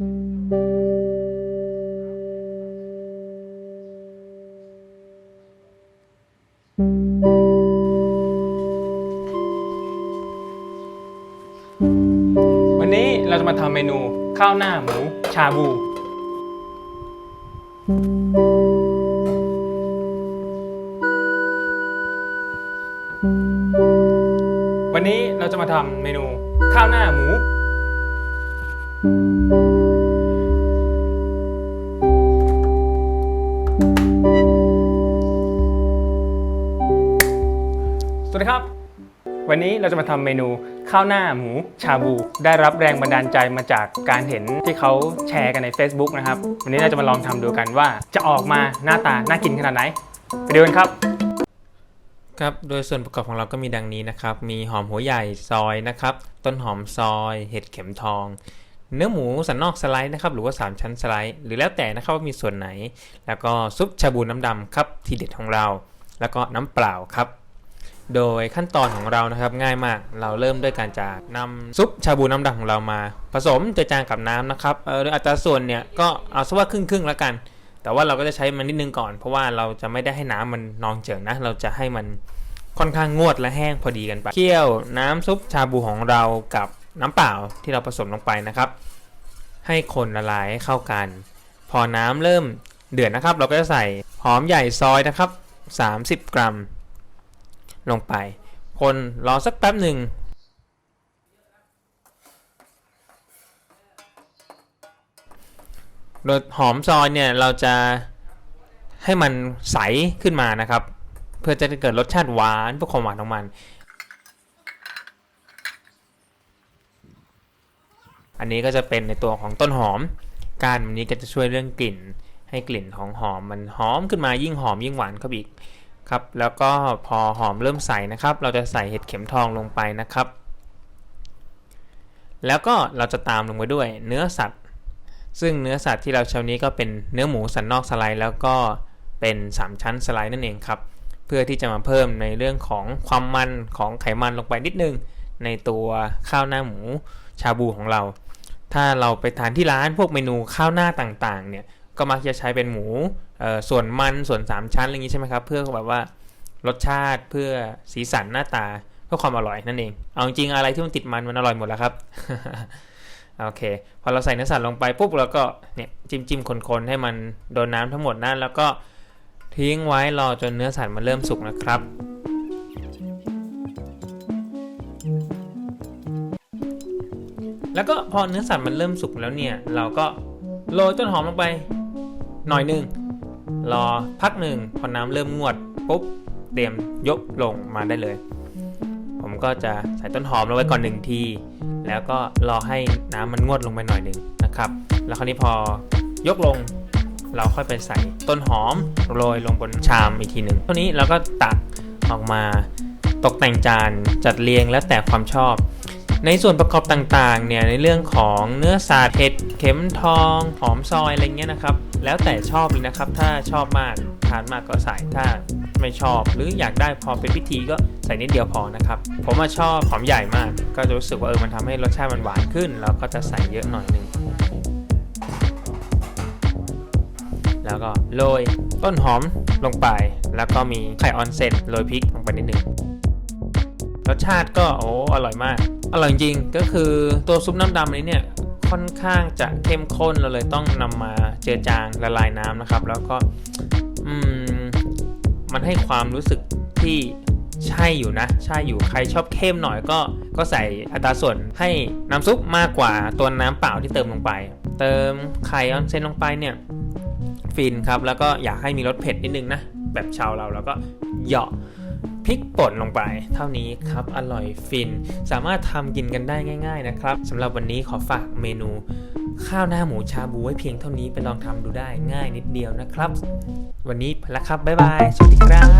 วันนี้เราจะมาทำเมนูข้าวหน้าหมูชาบู วันนี้เราจะมาทำเมนูข้าวหน้าหมู สวัสดีครับ วันนี้เราจะมาทำเมนูข้าวหน้าหมูชาบู ได้รับแรงบันดาลใจมาจากการเห็นที่เขาแชร์กันใน Facebook นะครับ วันนี้เราจะมาลองทำดูกันว่าจะออกมาหน้าตาน่ากินขนาดไหน ไปดูกันครับ ครับ โดยส่วนประกอบของเราก็มีดังนี้นะครับ มีหอมหัวใหญ่ซอยนะครับ ต้นหอมซอย เห็ดเข็มทองเนื้อหมูสันนอกสไลด์นะครับหรือว่า 3 ชั้นสไลด์หรือแล้วแต่นะครับว่ามีส่วนไหน แล้วก็ซุปชาบูน้ำดำครับที่เด็ดของเรา แล้วก็น้ำเปล่าครับ โดยขั้นตอนของเรานะครับง่ายมากเราเริ่มด้วยการจะนำซุปชาบูน้ำดำของเรามา ผสมเจือจางกับน้ำนะครับเออโดยอัตราส่วนเนี่ยก็เอาซะว่าครึ่งครึ่งแล้วกัน แต่ว่าเราก็จะใช้มันนิดนึงก่อน เพราะว่าเราจะไม่ได้ให้น้ำมันนองเจิงนะ เราจะให้มันค่อนข้างงวดและแห้งพอดีกันไปเคี่ยวน้ำซุปชาบูของเรากับน้ำเปล่าที่เราผสมลงไปนะครับ ให้คนละลายให้เข้ากัน พอน้ำเริ่มเดือดนะครับ เราก็จะใส่หอมใหญ่ซอยนะครับ 30 กรัม ลงไป คนรอสักแป๊บหนึ่งโดยหอมซอยเนี่ยเราจะให้มันใสขึ้นมานะครับ เพื่อจะเกิดรสชาติหวานเพื่อความหวานของมัน อันนี้ก็จะเป็นในตัวของต้นหอมการมันนี้ก็จะช่วยเรื่องกลิ่น ให้กลิ่นของหอมมันหอมขึ้นมายิ่งหอมยิ่งหวานเข้าไปอีก ครับแล้วก็พอหอมเริ่มใสนะครับ เราจะใส่เห็ดเข็มทองลงไปนะครับ แล้วก็เราจะตามลงไปด้วยเนื้อสัตว์ ซึ่งเนื้อสัตว์ที่เราใช้านี้ก็เป็นเนื้อหมูสันนอกสไลด์แล้วก็เป็น 3 ชั้นสไลด์นั่นเองครับ เพื่อที่จะมาเพิ่มในเรื่องของความมันของไขมันลงไปนิดนึง ในตัวข้าวหน้าหมูชาบูของเรา ถ้าเราไปทานที่ร้านพวกเมนูข้าวหน้าต่างๆเนี่ย ก็มักจะใช้เป็นหมูส่วนมันส่วน3ชั้นอะไรอย่างนี้ใช่ไหมครับเพื่อแบบว่ารสชาติเพื่อสีสันหน้าตาเพื่อความอร่อยนั่นเองเอาจริงอะไรที่มันติดมันมันอร่อยหมดแล้วครับโอเคพอเราใส่เนื้อสัตว์ลงไปปุ๊บเราก็เนี่ยจิ้มจิ้มคนๆให้มันโดนน้ำทั้งหมดนั่นแล้วก็ทิ้งไว้รอจนเนื้อสัตว์มันเริ่มสุกนะครับ แล้วก็พอเนื้อสัตว์มันเริ่มสุกแล้วเนี่ย เราก็โรยต้นหอมลงไป หน่อยหนึ่งรอพักหนึ่งพอน้ำเริ่มงวดปุ๊บเตรียมยกลงมาได้เลย ผมก็จะใส่ต้นหอมลงไว้ก่อนหนึ่งที แล้วก็รอให้น้ำมันงวดลงไปหน่อยหนึ่งนะครับ แล้วคราวนี้พอยกลงเราค่อยไปใส่ต้นหอมโรยลงบนชามอีกทีหนึ่งเท่านี้เราก็ตักออกมาตกแต่งจานจัดเรียงแล้วแต่ความชอบ ในส่วนประกอบต่างๆเนี่ยในเรื่องของเนื้อสัตว์เห็ดเข็มทองหอมซอยอะไรเงี้ยนะครับ แล้วแต่ชอบเลยนะครับ ถ้าชอบมากทานมากก็ใส่ถ้าไม่ชอบหรืออยากได้พอเป็นพิธีก็ใส่นิดเดียวพอนะครับ ผมว่าชอบหอมใหญ่มาก ก็จะรู้สึกว่าเออมันทำให้รสชาติมันหวานขึ้น แล้วก็จะใส่เยอะหน่อยหนึงแล้วก็โรยต้นหอมลงไป แล้วก็มีไข่ออนเซ็นโรยพริกลงไปนิดหนึ่งรสชาติก็โอ้อร่อยมาก อร่อยจริงก็คือตัวซุปน้ำดำนี้เนี่ยค่อนข้างจะเข้มข้นเราเลยต้องนำมาเจือจางละลายน้ำนะครับ แล้วก็มมันให้ความรู้สึกที่ใช่อยู่นะ ใช่อยู่ใครชอบเข้มหน่อยก็ก็ใส่อัตราส่วนให้น้ำซุปมากกว่าตัวน้ำเปล่าที่เติมลงไป เติมไข่ออนเซนลงไปเนี่ยฟินครับแล้วก็อยากให้มีรสเผ็ดนิดนึงนะแบบชาวเราแล้วก็เหยาะ พริกป่นลงไปเท่านี้ครับ อร่อยฟิน สามารถทำกินกันได้ง่าย ๆ นะครับสำหรับวันนี้ขอฝากเมนู ข้าวหน้าหมูชาบูไว้เพียงเท่านี้ไปลองทำดูได้ง่ายนิดเดียวนะครับ วันนี้ไปแล้วครับบ๊ายบาย สวัสดีครับ